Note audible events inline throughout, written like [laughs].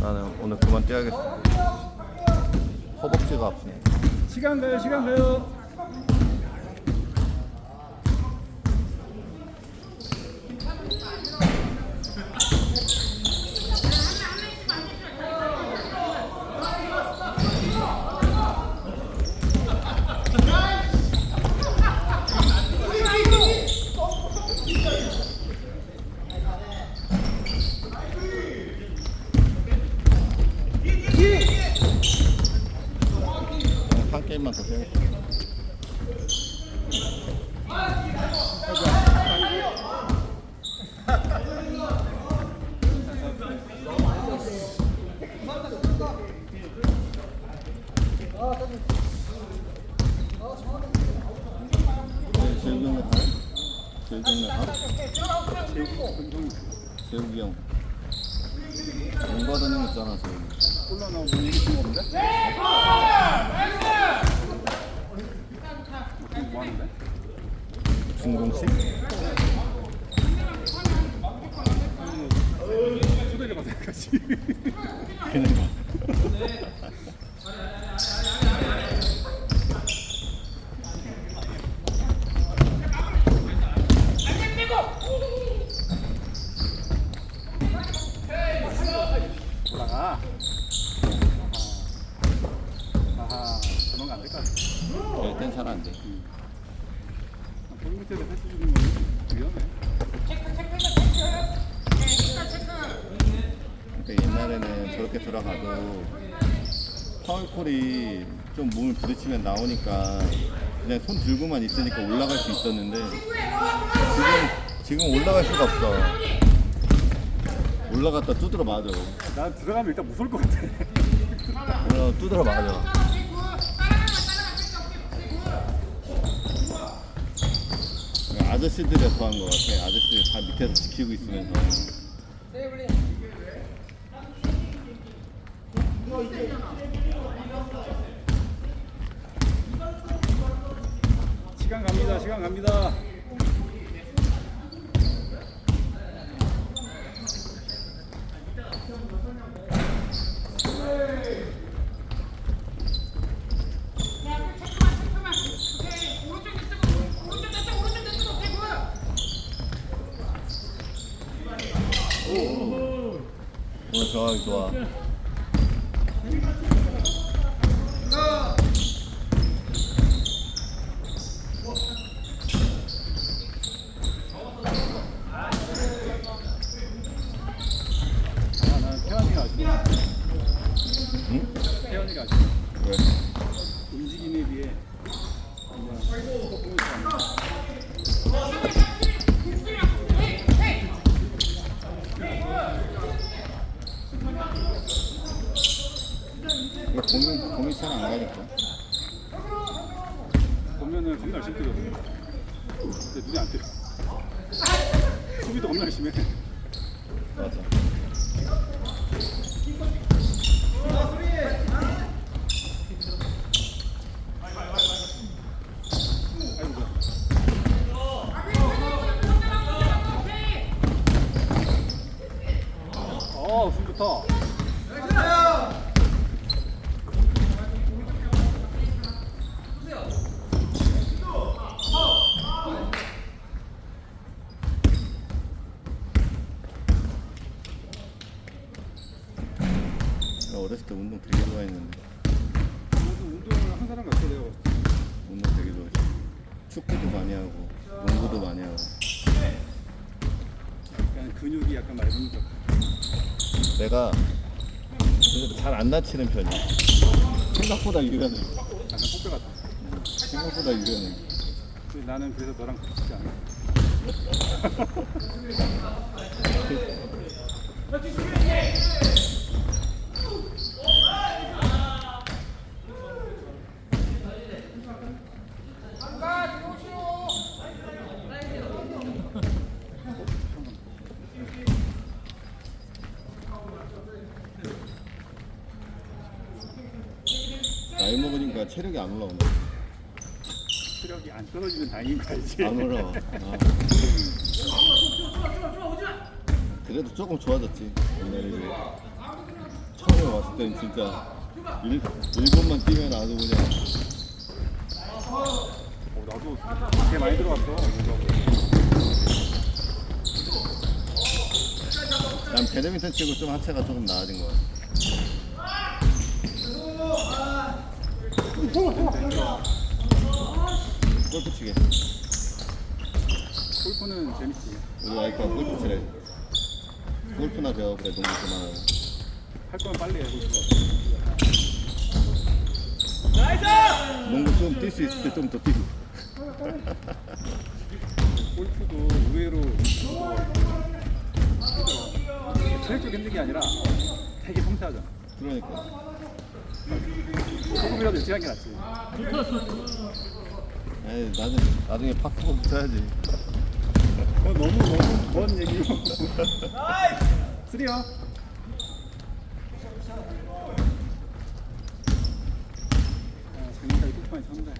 나는 오늘 그만 뛰어야겠어. 허벅지가 아프네. 시간 가요, 시간 가요. 그냥 한 게임만 더 뛰어야겠다. 네, 재욱이 형네 가? 재욱이 형네 가? 재욱이 형. 돈 받은 형 있잖아, 재욱이. 나오면 이게 좀 없는데? 그럼 뭐 하는데? 중공식? 그냥 가. 올라가. 아하, 저런 거안 될 것 같아. 열땐 주는 건 위험해. 그러니까 옛날에는 저렇게 들어가도 파울콜이 좀 몸을 부딪히면 나오니까 그냥 손 들고만 있으니까 올라갈 수 있었는데 지금 지금 올라갈 수가 없어. 올라갔다 두드러 맞아. 난 들어가면 일단 무서울 것 같아. 그래 두드러 맞아. 아저씨들이 더한 것 같아. 아저씨들 다 밑에서 지키고 있으면서. 시간 갑니다, 시간 갑니다. 오늘 정확히 좋아. 아, 나는 태환이가 아쉬워. 응? 태환이가 아쉬워. 왜? 움직임에 비해 그냥 포인트 안 나. 이거 공이 공이 잘안 가니까. 보면은 겁나 열심히 뛰거든. 근데 눈이 안 띄어. 수비도 [laughs] 겁나 열심히 해. 맞아. 아이고 뭐야. 어, 숨 좋다. 나 어렸을 때 운동 되게 좋아했는데 그래도 운동을 한 사람 같아 내가 봤을 때. 운동 되게 좋아했어. 축구도 많이 하고 농구도 많이 하고. 약간 근육이 약간 맑으니까. 내가 그래도 잘안 다치는 편이야. 생각보다 유연해. 약간 폭배 같아. 생각보다 유연해. 근데 나는 그래서 너랑 같이 않아. [laughs] [laughs] [laughs] 나이 먹으니까 체력이 안 올라온다. 체력이 안 떨어지면 다행인 거 알지? 안 올라와. [laughs] 아. 그래도 조금 좋아졌지. 옛날에 비해. 땐 진짜 일, 일본만 뛰면 아주 그냥 어, 나도 되게 많이 들어갔어. 난 배드민턴 치고 좀 하체가 조금 나아진 것 같아. 골프 치게. 골프는 재밌지. 우리 와이프가 골프 치래. 골프나 배워 그래 농구 그만하고. 할 거면 빨리 해. 골프. 농구 좀 뛸 수 있을 때 좀 더 뛰고. 골프도 의외로. 체력적 힘든 게 아니라 되게 섬세하잖아. 그러니까. 조금이라도 일찍 한 게 낫지. 에이 나중에 나중에 파크볼 쳐야지. 어, 너무 너무 먼 얘기고. [laughs] 아. 이 골프만 쳤는데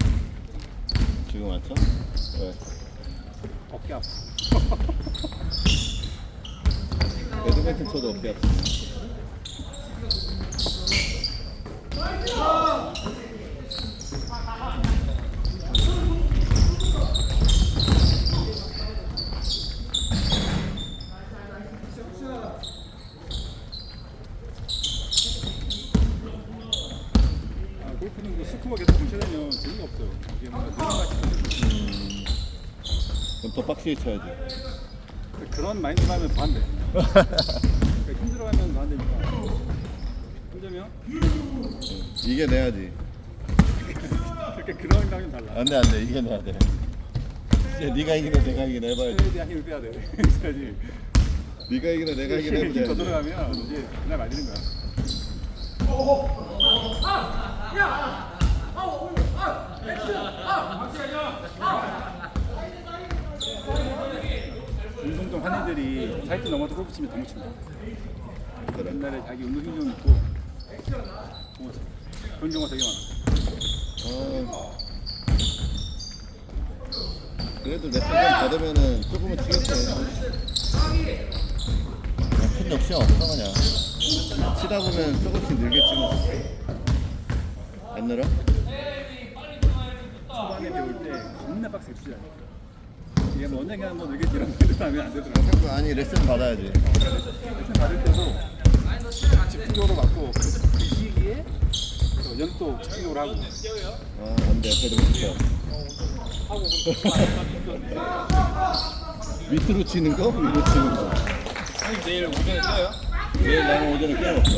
지금 맞죠? 왜? 어깨 아파. 배드민턴 쳐도 어깨 아프지. 아, 골프는 그 스코어 계속 무시되면 재미가 없어요. 이게 뭔가 음. 그럼 더 빡시게 쳐야지. 그런 마인드로 하면 돼. [laughs] 그러니까 힘들어하면 되니까. 힘들면 이게 내야지. 그렇게 그런 당면 달라. 안돼 안돼 이게 내야 돼. 이제 네가 이기나 내가 이기나 해봐야지. 최에 대한 힘을 빼야 돼. [laughs] 그래야지. 네가 이기나 내가 이기나 힘더 해보자. 들어가면 이제 그날 말리는 거야. 사이트 넘어서 골프 치면. 그래. 옛날에 자기 운동 신경 있고 뭐, 그런 경우가 되게 많아. 어. 그래도 레슨 좀 받으면은 조금은 치겠지. 그냥 큰 욕심 없어 그냥. 치다 보면 조금씩 늘겠지 뭐. 안 늘어? 초반에 배울 때 겁나 빡세게 치잖아. 이게 뭐 언젠가 뭐 늘겠지 이런 거 하면 안 되더라고. 자꾸 아니 레슨 받아야지. 레슨 받을 때도 집중적으로 시기에 또 연습도 집중적으로 하고 아 안돼 배드민턴. [laughs] 밑으로 치는 거? 위로 치는 거? 형님 내일 오전에 뛰어요? 왜 나는 오전에 없어?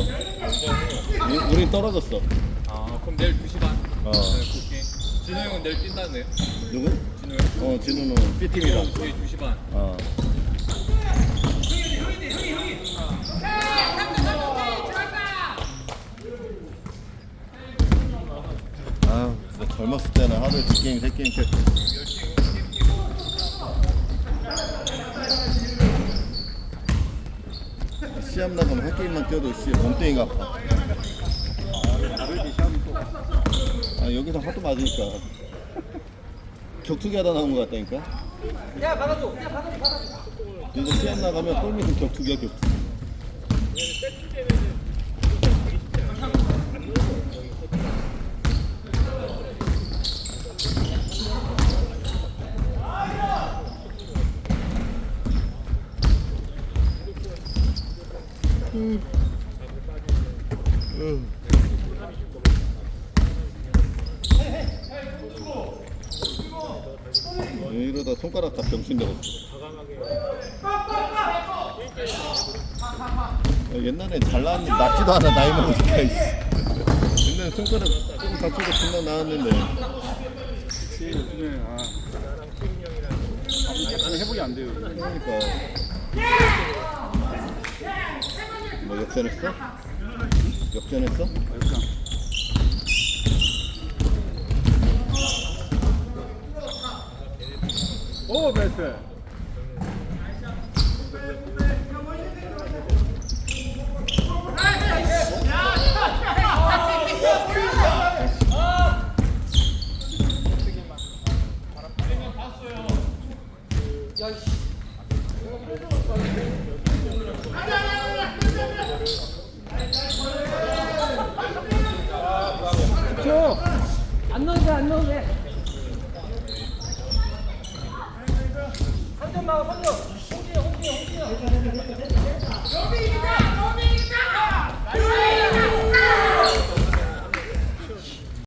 우리, 우린 떨어졌어. 아 그럼 내일 2시 반? 어. 네 그렇게 진호 형은 내일 뛴다네요 누구? 진호 형 어 진우는 B팀이랑. 저희 2시 반 어. 아, 진짜 젊었을 때는 하루에 두 게임, 세 게임 쳤지. 시합 나가면 한 게임만 뛰어도 씨 몸뚱이가 아파. 아 여기서 하도 맞으니까 격투기 하다 나온 것 같다니까. 야 받아줘, 야 받아줘, 받아줘. 이제 시합 나가면 골밑은 격투기야 격투기. 어, 이러다 손가락 다 병신 되겠어. 어, 옛날엔 잘 나왔는데 낫지도 않아 나이 먹으니까 이씨. 옛날에 손가락 조금 다쳐도 금방 나왔는데 아 아무 깨끗이 회복이 안 돼요. 그러니까 뭐 역전했어? 역전했어? 아, 역장. 오 베스